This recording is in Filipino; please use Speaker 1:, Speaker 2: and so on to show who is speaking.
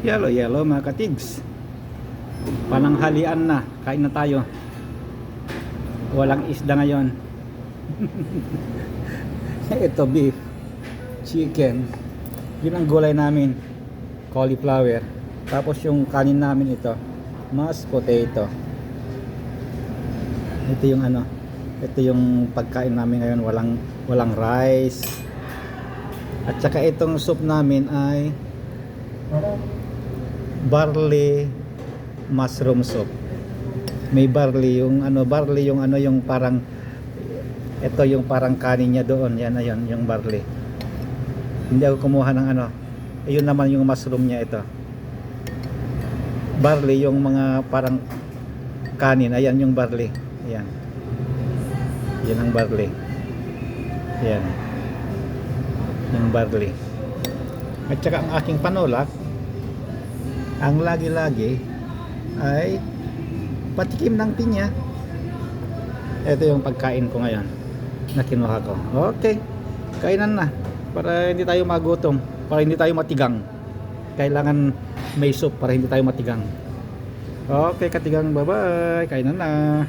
Speaker 1: Yellow, yellow mga katigs. Pananghalian na. Kain na tayo. Walang isda ngayon. Ito beef, chicken. Yun ang gulay namin. Cauliflower. Tapos yung kanin namin ito. Mashed potato. Ito yung ano. Ito yung pagkain namin ngayon. Walang walang rice. At saka itong soup namin ay barley mushroom soup. May barley yung ano barley yung ano yung parang ito yung parang kanin niya doon. Yan ayun yung barley. Hindi ako kumuha ng ano. Ayun naman yung mushroom niya ito. Barley yung mga parang kanin. Ayan yung barley. Ayan. Yan ang barley. Ayan. Yung barley. At saka ang aking panulak ang lagi-lagi ay patikim ng pinya. Ito yung pagkain ko ngayon na kinuha ko. Okay, kainan na para hindi tayo magutom, para hindi tayo matigang. Kailangan may soup para hindi tayo matigang. Okay, katigang, bye-bye. Kainan na.